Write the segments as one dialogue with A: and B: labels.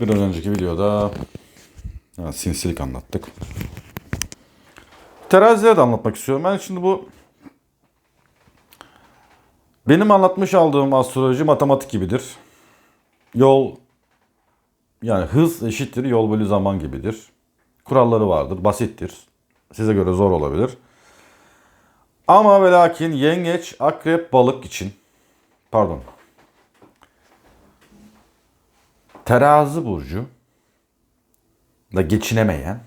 A: Ne anlatmıştık bir önceki videoda? Ha, sinsilik anlattık. Terazileri de anlatmak istiyorum. Ben şimdi bu benim anlatmış aldığım astroloji matematik gibidir. Yol yani hız eşittir yol bölü zaman gibidir. Kuralları vardır, basittir. Size göre zor olabilir. Ama ve lakin yengeç, akrep, balık için pardon. Terazi burcu da geçinemeyen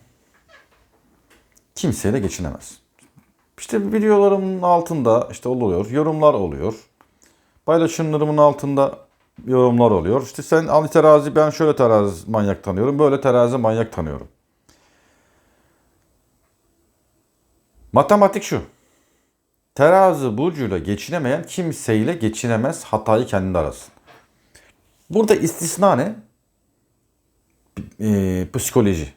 A: kimseyle geçinemez. İşte videolarımın altında işte oluyor, yorumlar oluyor. Paylaşımlarımın altında yorumlar oluyor. İşte sen Ali terazi ben şöyle terazi manyak tanıyorum, böyle terazi manyak tanıyorum. Matematik şu. Terazi burcuyla geçinemeyen kimseyle geçinemez hatayı kendinde arasın. Burada istisna ne? Ee, psikoloji.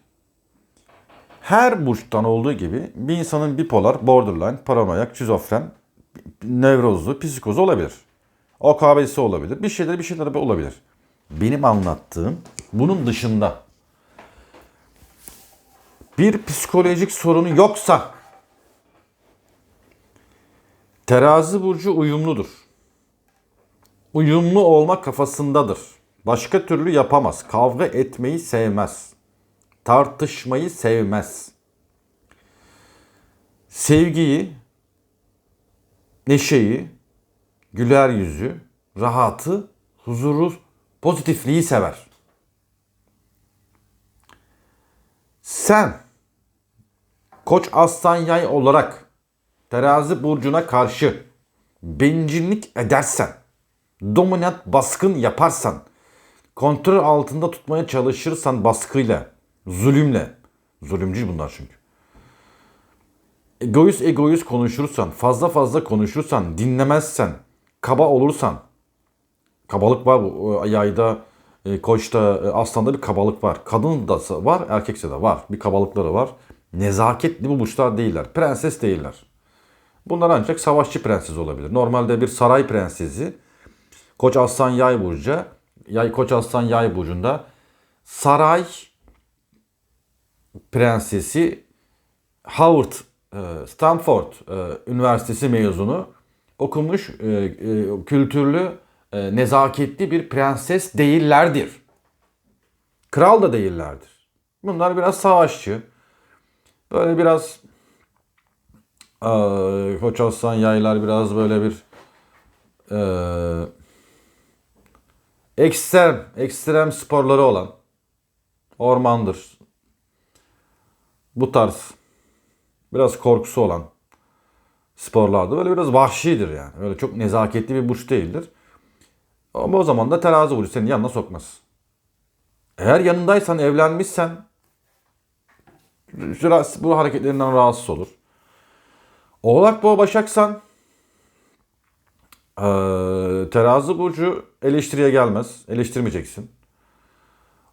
A: Her burçtan olduğu gibi bir insanın bipolar, borderline, paranoyak, şizofren, nevrozlu, psikozu olabilir. OKB'si olabilir. Bir şeyler bir şeyler olabilir. Benim anlattığım bunun dışında bir psikolojik sorunu yoksa terazi burcu uyumludur. Uyumlu olma kafasındadır. Başka türlü yapamaz. Kavga etmeyi sevmez. Tartışmayı sevmez. Sevgiyi, neşeyi, güler yüzü, rahatı, huzuru, pozitifliği sever. Sen Koç Aslan Yay olarak terazi burcuna karşı bencillik edersen, dominant baskın yaparsan, kontrol altında tutmaya çalışırsan baskıyla, zulümle, zulümcü bunlar çünkü. Egoist egoist konuşursan, fazla fazla konuşursan, dinlemezsen, kaba olursan, kabalık var bu yayda, e, koçta, e, aslanda bir kabalık var. Kadın da var, erkekse de var. Bir kabalıkları var. Nezaketli bu burçlar değiller. Prenses değiller. Bunlar ancak savaşçı prenses olabilir. Normalde bir saray prensesi Koç Aslan Yay burcu, Yay Koç Aslan Yay burcunda saray prensesi Howard e, Stanford e, Üniversitesi mezunu okumuş e, kültürlü nezaketli bir prenses değillerdir. Kral da değillerdir. Bunlar biraz savaşçı. Böyle biraz Koç Aslan yaylar biraz böyle bir ekstrem, ekstrem sporları olan ormandır. Bu tarz biraz korkusu olan sporlarda böyle biraz vahşidir yani. Öyle çok nezaketli bir burç değildir. Ama o zaman da terazi burcu senin yanına sokmaz. Eğer yanındaysan, evlenmişsen bu hareketlerinden rahatsız olur. Oğlak boğa başaksan ee, terazi burcu eleştiriye gelmez. Eleştirmeyeceksin.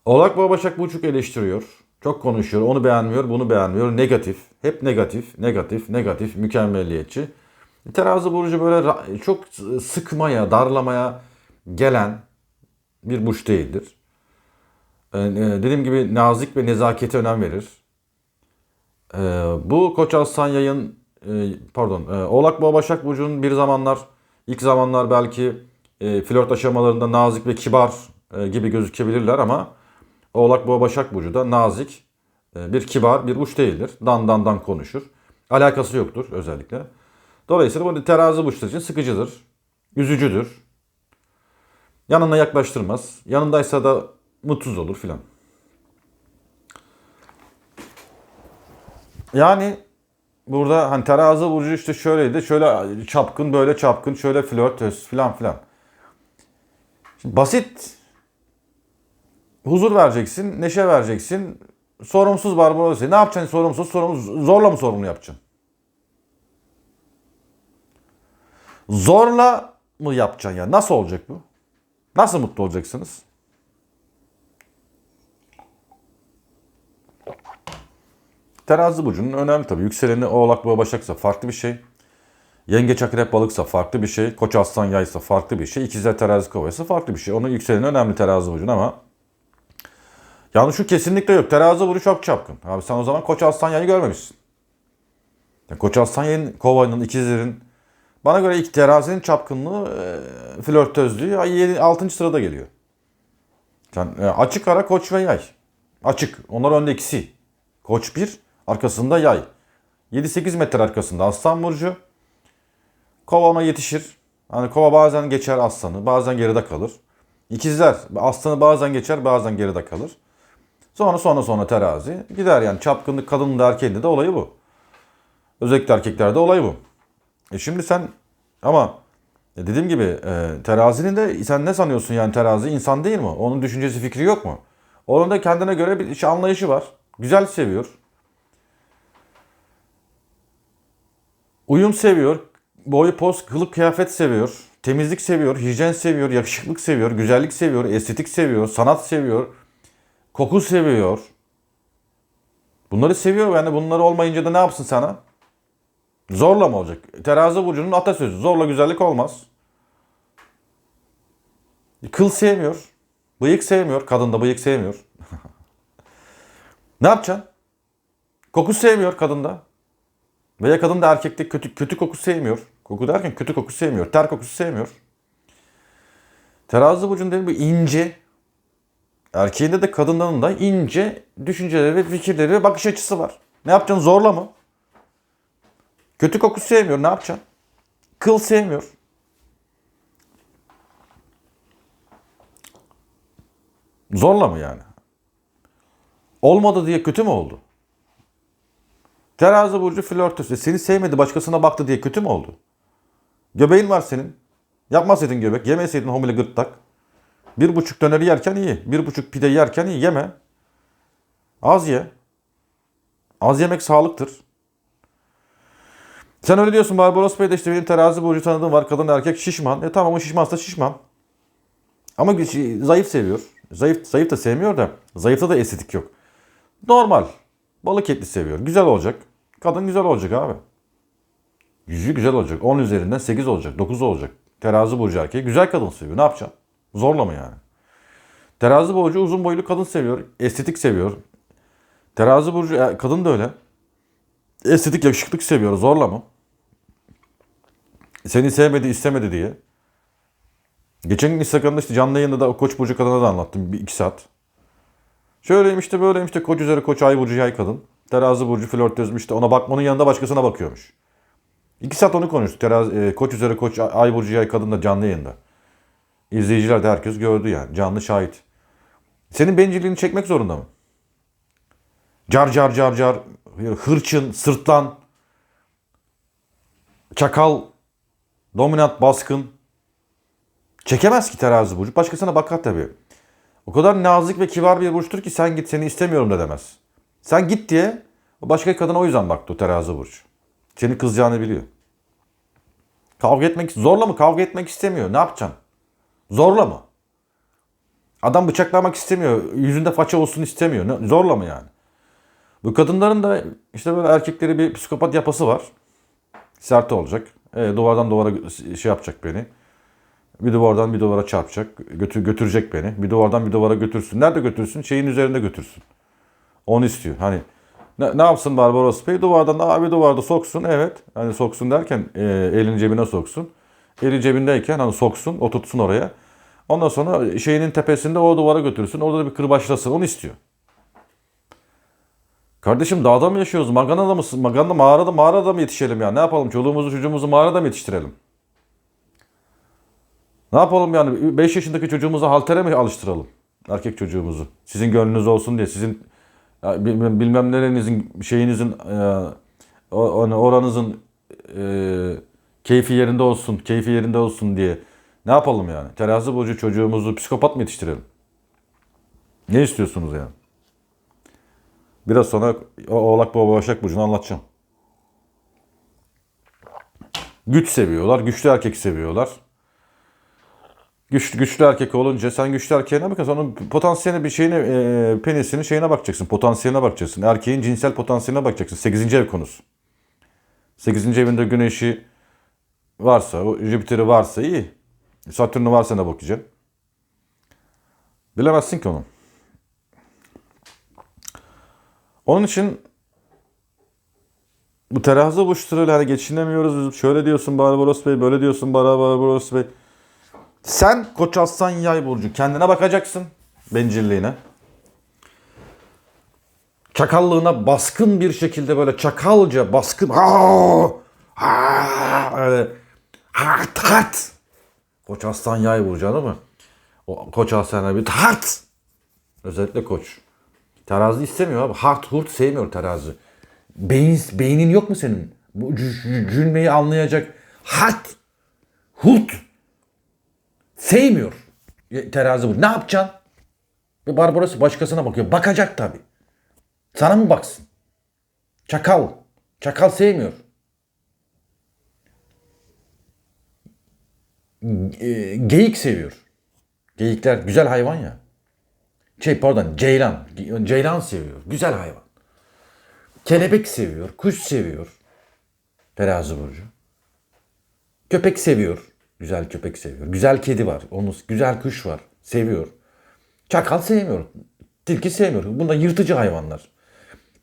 A: Oğlak boğa başak burcu eleştiriyor. Çok konuşuyor. Onu beğenmiyor, bunu beğenmiyor. Negatif. Hep negatif, negatif, negatif, mükemmelliyetçi. Terazi burcu böyle çok sıkmaya, darlamaya gelen bir burç değildir. Ee, dediğim gibi nazik ve nezakete önem verir. Ee, bu Koç Aslan yayın e, pardon e, Oğlak Boğa Başak Burcu'nun bir zamanlar ilk zamanlar belki e, flört aşamalarında nazik ve kibar gibi gözükebilirler ama Oğlak Boğa Başak Burcu da nazik bir kibar bir uç değildir. Dan dan dan konuşur. Alakası yoktur özellikle. Dolayısıyla bu terazi burçları için sıkıcıdır. Üzücüdür. Yanına yaklaştırmaz. Yanındaysa da mutsuz olur filan. Yani burada hani terazi burcu işte şöyleydi. Şöyle çapkın böyle çapkın şöyle flörtöz filan filan. Şimdi basit huzur vereceksin, neşe vereceksin. Sorumsuz Barbaros. Ne yapacaksın sorumsuz? Sorumsuz zorla mı sorumlu yapacaksın? Zorla mı yapacaksın ya? Nasıl olacak bu? Nasıl mutlu olacaksınız? Terazi burcunun önemli tabii. Yükseleni oğlak boğa başaksa farklı bir şey. Yengeç akrep balıksa farklı bir şey. Koç aslan yaysa farklı bir şey. İkizler terazi kovaysa farklı bir şey. Onun yükseleni önemli terazi burcun ama Yani şu kesinlikle yok. Terazi burcu çok çapkın. Abi sen o zaman Koç Aslan yayı görmemişsin. Yani Koç Aslan yayın kovanın, ikizlerin. Bana göre ilk terazinin çapkınlığı, e, flörtözlüğü 6. sırada geliyor. Yani, e, açık ara koç ve yay. Açık. Onlar önde ikisi. Koç 1, arkasında yay. 7-8 metre arkasında aslan burcu. Kova ona yetişir. Hani kova bazen geçer aslanı, bazen geride kalır. İkizler aslanı bazen geçer, bazen geride kalır. Sonra sonra sonra terazi gider yani çapkınlık kadının da erkeğinde de olayı bu. Özellikle erkeklerde olayı bu. E şimdi sen ama e dediğim gibi e, terazinin de sen ne sanıyorsun yani terazi insan değil mi? Onun düşüncesi fikri yok mu? Onun da kendine göre bir anlayışı var. Güzel seviyor. Uyum seviyor. Boyu poz, kılık kıyafet seviyor. Temizlik seviyor. Hijyen seviyor. Yakışıklık seviyor. Güzellik seviyor. Estetik seviyor. Sanat seviyor. Koku seviyor. Bunları seviyor yani bunları olmayınca da ne yapsın sana? Zorla mı olacak? Terazi burcunun atasözü. Zorla güzellik olmaz. Kıl sevmiyor. Bıyık sevmiyor. Kadın da bıyık sevmiyor. ne yapacaksın? Koku sevmiyor kadında. Veya kadın da erkekte kötü kötü koku sevmiyor. Koku derken kötü koku sevmiyor. Ter kokusu sevmiyor. Terazi dediğim bu ince. Erkeğinde de kadınların da ince düşünceleri ve fikirleri ve bakış açısı var. Ne yapacaksın? Zorla mı? Kötü koku sevmiyor. Ne yapacaksın? Kıl sevmiyor. Zorla mı yani? Olmadı diye kötü mü oldu? Terazi burcu flörtöz. Seni sevmedi başkasına baktı diye kötü mü oldu? Göbeğin var senin. Yapmasaydın göbek. Yemeseydin homile gırtlak. Bir buçuk döneri yerken iyi. Bir buçuk pide yerken iyi. Yeme. Az ye. Az yemek sağlıktır. Sen öyle diyorsun Barbaros Bey de işte benim terazi burcu tanıdığım var. Kadın erkek şişman. E tamam o şişmansa şişman. Ama güç- zayıf seviyor. Zayıf, zayıf da sevmiyor da. Zayıfta da estetik yok. Normal. Balık etli seviyor. Güzel olacak. Kadın güzel olacak abi. Yüzü güzel olacak. 10 üzerinden 8 olacak. 9 olacak. Terazi burcu erkeği. Güzel kadın seviyor. Ne yapacaksın? Zorla mı yani? Terazi burcu uzun boylu kadın seviyor. Estetik seviyor. Terazi burcu e, kadın da öyle. Estetik yakışıklık seviyor. Zorla mı? Seni sevmedi istemedi diye. Geçen gün Instagram'da işte canlı yayında da Koç burcu kadına da anlattım. Bir iki saat. Şöyleymiş de böyleymiş de koç üzeri koç ay burcu yay kadın. Terazi burcu flörtözmüş de ona bakmanın yanında başkasına bakıyormuş. İki saat onu konuştuk. Terazi, e, koç üzeri koç ay burcu yay kadın da canlı yayında. İzleyiciler de herkes gördü yani. Canlı şahit. Senin bencilliğini çekmek zorunda mı? Car car car car, hırçın, sırtlan, çakal, dominant, baskın. Çekemez ki terazi burcu. Başkasına bakar tabii. O kadar nazik ve kibar bir burçtur ki sen git seni istemiyorum da demez. Sen git diye başka kadına o yüzden baktı o terazi burcu. Seni kızacağını biliyor. Kavga etmek zorla mı? Kavga etmek istemiyor. Ne yapacaksın? Zorla mı? Adam bıçaklamak istemiyor. Yüzünde faça olsun istemiyor. Ne- Zorla mı yani? Bu kadınların da işte böyle erkekleri bir psikopat yapısı var. Sert olacak. E, duvardan duvara şey yapacak beni. Bir duvardan bir duvara çarpacak. Götür, götürecek beni. Bir duvardan bir duvara götürsün. Nerede götürsün? Şeyin üzerinde götürsün. Onu istiyor. Hani ne, ne yapsın Barbaros Bey? Duvardan da abi duvarda soksun. Evet. Hani soksun derken e, elini cebine soksun. Eli cebindeyken hani soksun, oturtsun oraya. Ondan sonra şeyinin tepesinde o duvara götürsün. Orada da bir kırbaçlasın. Onu istiyor. Kardeşim dağda mı yaşıyoruz? Magana'da mısın? Maganda mağarada mağarada mı yetişelim ya? Ne yapalım? Çoluğumuzu çocuğumuzu mağarada mı yetiştirelim? Ne yapalım yani? 5 yaşındaki çocuğumuzu haltere mi alıştıralım? Erkek çocuğumuzu. Sizin gönlünüz olsun diye. Sizin bilmem, bilmem nerenizin şeyinizin e, oranızın e, keyfi yerinde olsun, keyfi yerinde olsun diye. Ne yapalım yani? Terazi burcu çocuğumuzu psikopat mı yetiştirelim? Ne istiyorsunuz yani? Biraz sonra o Oğlak Baba Başak Burcu'nu anlatacağım. Güç seviyorlar, güçlü erkek seviyorlar. Güçlü, güçlü erkek olunca sen güçlü erkeğe ne bakarsın? Onun potansiyeline bir şeyine, e, penisinin şeyine bakacaksın. Potansiyeline bakacaksın. Erkeğin cinsel potansiyeline bakacaksın. 8. ev konusu. 8. evinde güneşi varsa, Jüpiter'i varsa iyi. Satürn'ü varsa ne bakacaksın? Bilemezsin ki onu. Onun için bu terazi burçlarıyla hani geçinemiyoruz. Şöyle diyorsun Barbaros Bey, böyle diyorsun Barbaros Bey. Sen Koç Aslan Yay burcu kendine bakacaksın bencilliğine. Çakallığına baskın bir şekilde böyle çakalca baskın Aa! Aa! öyle hart hart. Koç Aslan Yay burcu mı? O Koç Aslan bir hart. Özellikle Koç. Terazi istemiyor abi. Hart hurt sevmiyor terazi. Beyin, beynin yok mu senin? Bu cü- cü- cümleyi anlayacak. Hart. Hurt. Sevmiyor. Terazi bu. Ne yapacaksın? Ve Barbaros başkasına bakıyor. Bakacak tabii. Sana mı baksın? Çakal. Çakal sevmiyor. E, geyik seviyor. Geyikler güzel hayvan ya. Şey pardon ceylan. Ceylan seviyor. Güzel hayvan. Kelebek seviyor. Kuş seviyor. Terazi burcu. Köpek seviyor. Güzel köpek seviyor. Güzel kedi var. Onu, güzel kuş var. Seviyor. Çakal sevmiyor. Tilki sevmiyor. Bunlar yırtıcı hayvanlar.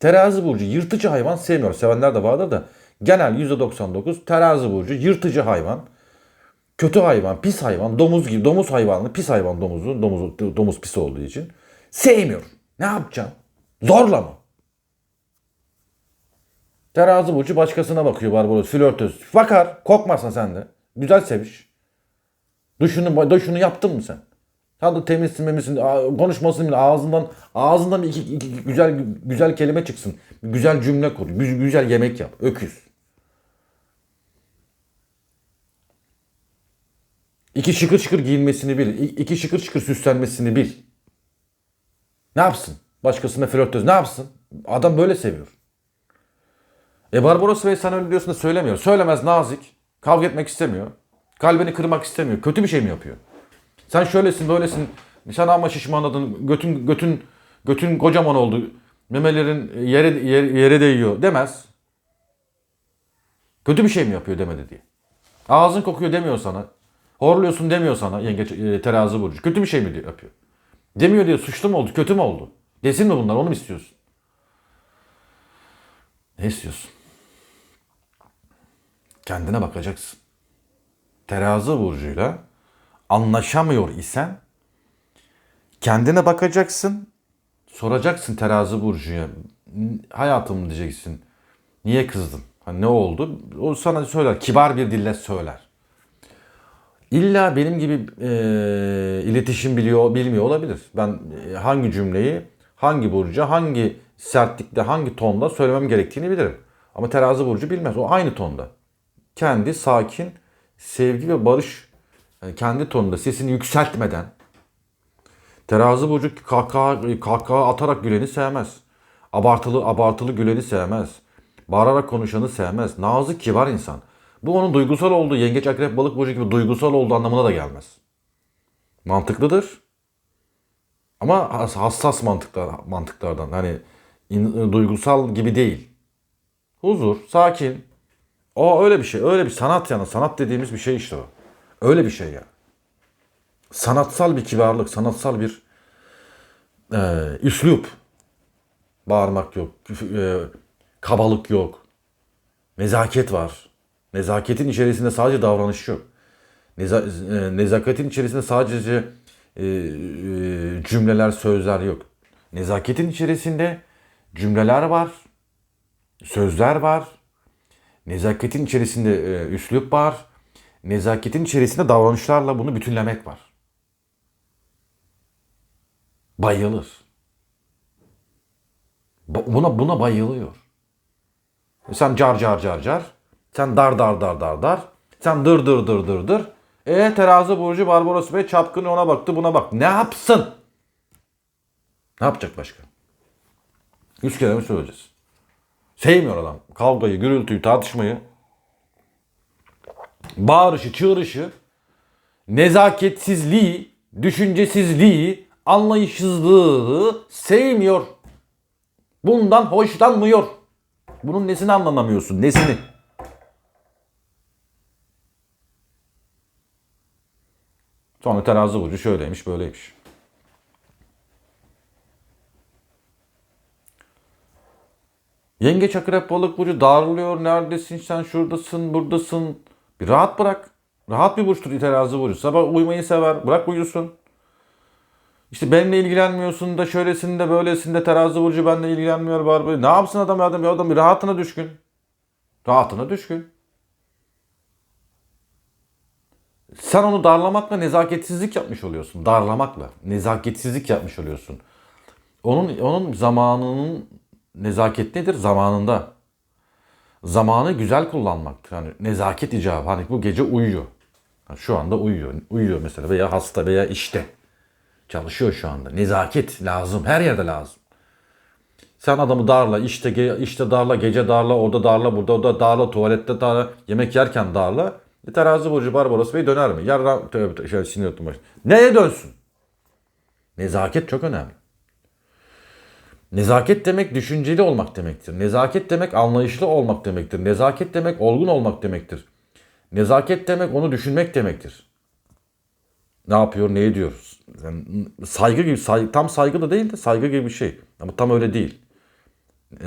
A: Terazi burcu yırtıcı hayvan sevmiyor. Sevenler de vardır da genel %99 terazi burcu yırtıcı hayvan. Kötü hayvan, pis hayvan, domuz gibi domuz hayvanlı, pis hayvan domuzu, domuz, domuz pis olduğu için sevmiyor. Ne yapacaksın? Zorla mı? Terazi burcu başkasına bakıyor Barbaros. Flörtöz. Bakar. Korkmazsan sen de. Güzel seviş. Duşunu, duşunu yaptın mı sen? Sen de temizsin memizsin. a- Konuşmasın bile ağzından ağzından iki, iki- iki güzel güzel kelime çıksın. Güzel cümle kur. gü- Güzel yemek yap. Öküz. İki şıkır şıkır giyinmesini bil. İki şıkır şıkır süslenmesini bil. Ne yapsın? Başkasına flörtöz ne yapsın? Adam böyle seviyor. E Barbaros Bey sen öyle diyorsun da söylemiyor. Söylemez nazik. Kavga etmek istemiyor. Kalbini kırmak istemiyor. Kötü bir şey mi yapıyor? Sen şöylesin böylesin. Sen ama şişmanladın. Götün, götün, götün kocaman oldu. Memelerin yere, yere, yere değiyor demez. Kötü bir şey mi yapıyor demedi diye. Ağzın kokuyor demiyor sana. Horluyorsun demiyor sana yengeç e, terazi burcu. Kötü bir şey mi diyor, yapıyor? Demiyor diye suçlu mu oldu, kötü mü oldu? Desin mi bunlar, onu mu istiyorsun? Ne istiyorsun? Kendine bakacaksın. Terazi burcuyla anlaşamıyor isen kendine bakacaksın. Soracaksın terazi burcuya. Hayatım diyeceksin. Niye kızdın? Hani ne oldu? O sana söyler. Kibar bir dille söyler. İlla benim gibi e, iletişim biliyor, bilmiyor olabilir. Ben e, hangi cümleyi, hangi burca, hangi sertlikte, hangi tonda söylemem gerektiğini bilirim. Ama terazi burcu bilmez. O aynı tonda. Kendi sakin, sevgi ve barış yani kendi tonunda sesini yükseltmeden terazi burcu kahkaha, kahkaha atarak güleni sevmez. Abartılı abartılı güleni sevmez. Bağırarak konuşanı sevmez. Nazik kibar insan. Bu onun duygusal olduğu, yengeç, akrep, balık burcu gibi duygusal olduğu anlamına da gelmez. Mantıklıdır. Ama has- hassas mantıklar, mantıklardan. Hani in- duygusal gibi değil. Huzur, sakin. O öyle bir şey. Öyle bir sanat yani. Sanat dediğimiz bir şey işte o. Öyle bir şey ya. Sanatsal bir kibarlık, sanatsal bir e, üslup. Bağırmak yok. e, kabalık yok. Nezaket var. Nezaketin içerisinde sadece davranış yok. Neza- e, nezakatin içerisinde sadece e, e, cümleler, sözler yok. Nezaketin içerisinde cümleler var, sözler var. Nezaketin içerisinde e, üslup var. Nezaketin içerisinde davranışlarla bunu bütünlemek var. Bayılır. Ba- Buna buna bayılıyor. Sen car car car car. Sen dar dar dar dar dar. Sen dır dır dır dır dır. E terazi burcu Barbaros Bey çapkın ona baktı buna bak. Ne yapsın? Ne yapacak başka? Yüz kere mi söyleyeceğiz? Sevmiyor adam. Kavgayı, gürültüyü, tartışmayı. Bağırışı, çığırışı. Nezaketsizliği, düşüncesizliği, anlayışsızlığı sevmiyor. Bundan hoşlanmıyor. Bunun nesini anlamamıyorsun? Nesini? Sonra terazi burcu şöyleymiş, böyleymiş. Yengeç akrep balık burcu darlıyor. Neredesin sen şuradasın buradasın. Bir rahat bırak. Rahat bir burçtur terazi burcu. Sabah uyumayı sever. Bırak uyusun. İşte benimle ilgilenmiyorsun da şöylesin de böylesin de terazi burcu benimle ilgilenmiyor. Böyle. Ne yapsın adam ya adam ya adam bir rahatına düşkün. Rahatına düşkün. Sen onu darlamakla nezaketsizlik yapmış oluyorsun. Darlamakla nezaketsizlik yapmış oluyorsun. Onun onun zamanının nezaket nedir? Zamanında. Zamanı güzel kullanmaktır. Hani nezaket icabı. Hani bu gece uyuyor. Ha, Şu anda uyuyor. Uyuyor mesela veya hasta veya işte. Çalışıyor şu anda. Nezaket lazım. Her yerde lazım. Sen adamı darla, işte işte darla, gece darla, orada darla, burada orada darla, tuvalette darla, yemek yerken darla. E, terazi burcu Barbaros Bey döner mi? Yarra, tövbe şey, sinir Neye dönsün? Nezaket çok önemli. Nezaket demek düşünceli olmak demektir. Nezaket demek anlayışlı olmak demektir. Nezaket demek olgun olmak demektir. Nezaket demek onu düşünmek demektir. Ne yapıyor, ne ediyor? Yani saygı gibi, saygı, tam saygı da değil de saygı gibi bir şey. Ama tam öyle değil.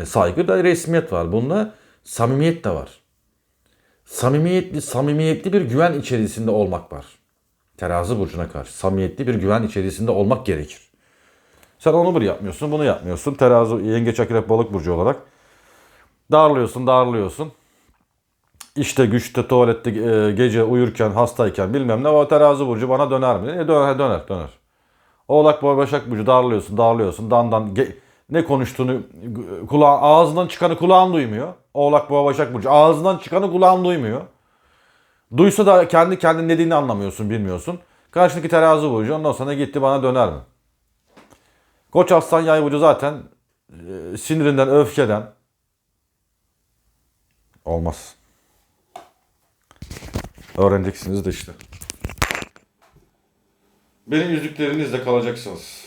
A: E, saygı da resmiyet var. Bunda samimiyet de var. Samimiyetli, samimiyetli bir güven içerisinde olmak var. Terazi burcuna karşı samimiyetli bir güven içerisinde olmak gerekir. Sen onu bir yapmıyorsun, bunu yapmıyorsun. Terazi, yengeç, akrep, balık burcu olarak darlıyorsun, darlıyorsun. İşte güçte, tuvalette, e, gece uyurken, hastayken bilmem ne. O terazi burcu bana döner mi? E, döner, döner, döner. Oğlak, boğa, başak burcu darlıyorsun, darlıyorsun. Dandan ge- ne konuştuğunu kulağı, ağzından çıkanı kulağın duymuyor. Oğlak, boğa, başak burcu ağzından çıkanı kulağın duymuyor. Duysa da kendi kendine ne dediğini anlamıyorsun, bilmiyorsun. Karşındaki terazi burcu ondan sonra gitti bana döner mi? Koç aslan yay zaten e, sinirinden, öfkeden olmaz. Öğreneceksiniz de işte. Benim yüzüklerinizle kalacaksınız.